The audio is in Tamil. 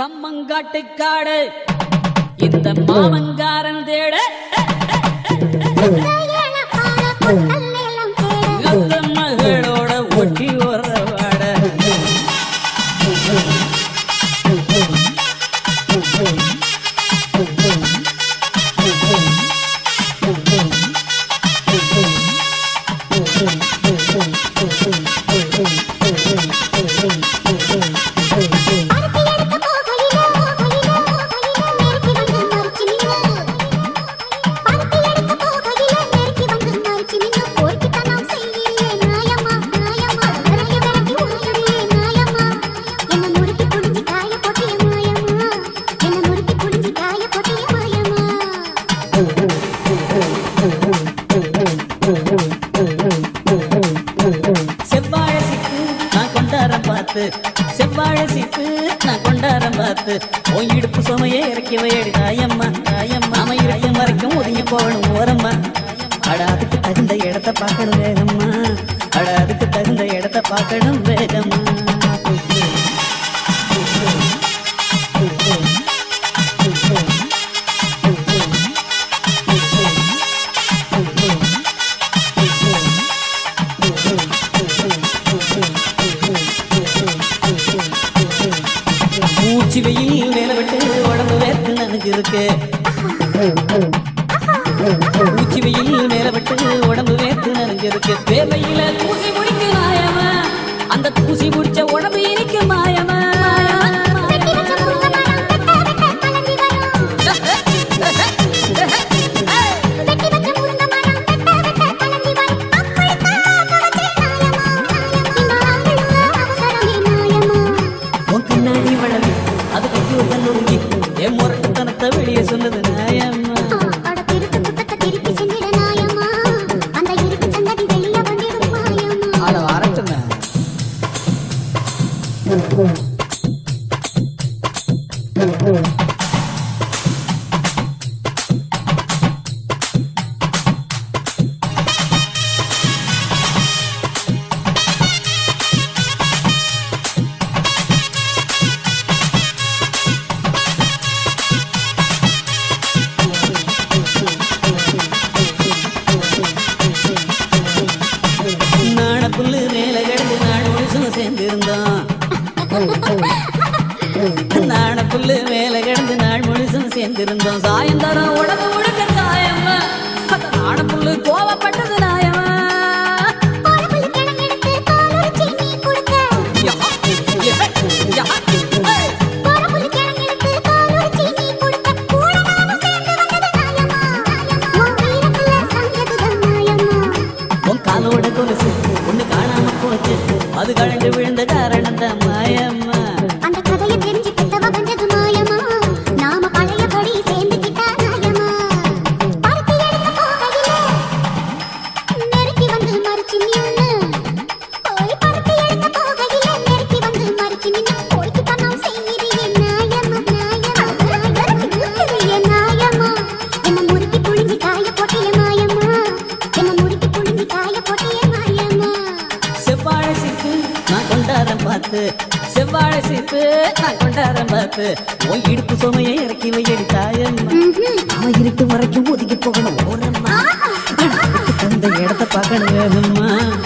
கம்மங்காட்டு காடு இந்த மாமங்காரன் தேட நான் பார்த்து உன் இடுப்பு சுமையே இறக்கி வையடி தாயம்மா தாயம்மா. நாம இருக்கும் வரைக்கும் ஒதுங்கி போகணும் ஓரம்மா. அட அதுக்கு தகுந்த இடத்த பார்க்கணும் வேகம்மா. அட அதுக்கு தகுந்த இடத்த பார்க்கணும் வேகம்மா. பூச்சி வெயில் வேலை விட்டு உடம்பு வேர்த்து நனுக்கு இருக்கு பூச்சி வெயில் மேல விட்டு உடம்பு வேர்த்து நனுக்கு இருக்கு வேலையில தூசி முடிக்கு மாயமா அந்த தூசி முடி Mm-hmm. நான புல்லு மேல கிடந்து நாள் முழுசும் சேர்ந்திருந்தோம். சாயந்தரம் உடம்பு முழுக்க காயம்மா அந்த புல்லு கோவப்பட்டது நாயமா அது கழண்டு பார்த்து செவ்வாழை சிப்பு நான் கொண்டாரம் பார்த்து உன் இடுப்பு சுமையை இறக்கி வையடி தாயம்மா. அவன் இருட்டு வரைக்கும் ஒதுக்கி போகணும் ஓரம்மா. தகுந்த இடத்த பார்க்கணும் வேகம்மா அட